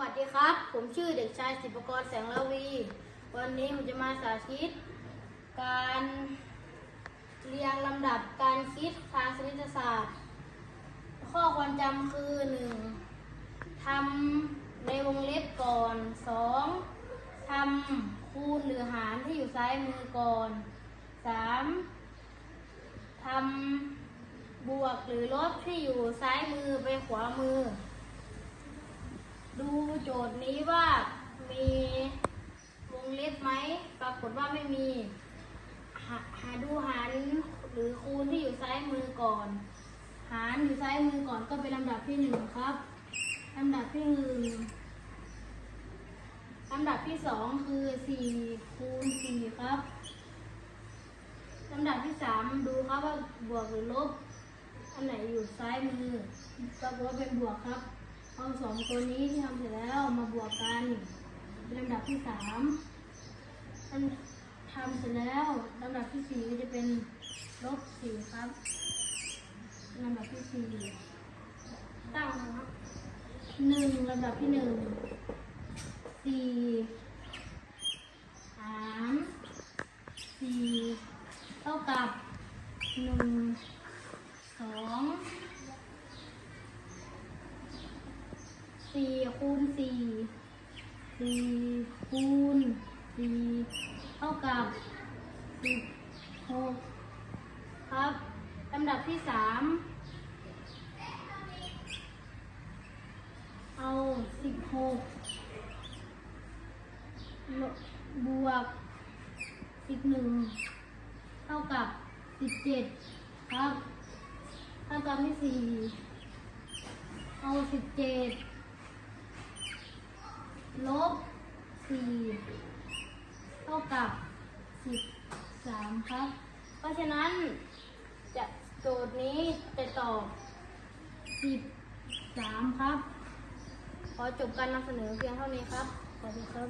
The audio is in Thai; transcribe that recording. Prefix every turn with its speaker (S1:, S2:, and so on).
S1: วัสดีครับ ผมชื่อเด็กชายศิปกรแสงละวี วันนี้ผมจะมาสาธิต การเรียงลำดับการคิดทางคณิตศาสตร์ ข้อควรจำคือ 1. ทำในวงเล็บก่อน 2. ทำคูณหรือหารที่อยู่ซ้ายมือก่อน 3. ทำบวกหรือลบที่อยู่ซ้ายมือไปขวามือ โจทย์นี้ว่ามีวงเล็บไหม ปรากฏว่าไม่มีหาหาดูหารหรือคูณที่อยู่ซ้ายมือก่อน หารอยู่ซ้ายมือก่อนก็เป็นลำดับที่หนึ่งครับลำดับที่หนึ่งลำดับที่สองคือสี่คูณสี่ครับลำดับที่สามดูครับว่าบวกหรือลบ อันไหนอยู่ซ้ายมือปรากฏว่าเป็นบวกครับเอาสองตัวนี้ที่ทำเสร็จแล้ว วกกันเป็นลำดับที่สามอันทำเสร็จแล้วลำดับที่สี่ก็จะเป็นลบสี่ครับลำดับที่สี่ตั้งนะครับหนึ่งลำดับที่หนึ่งสี่สามสี่เท่ากับหนึ่งสองสี่คูณสี่ สี่คูณสี่เท่ากับสิบหกครับลำดับที่สามเอาสิบหกบวกสิบหนึ่งเท่ากับสิบเจ็ดครับขั้นตอนที่สี่เอาสิบเจ็ด ลบสี่เท่ากับสิบสามครับ เพราะฉะนั้นจะโจทย์นี้จะตอบสิบสามครับ ขอจบการนำเสนอเพียงเท่านี้ครับ ขอบคุณครับ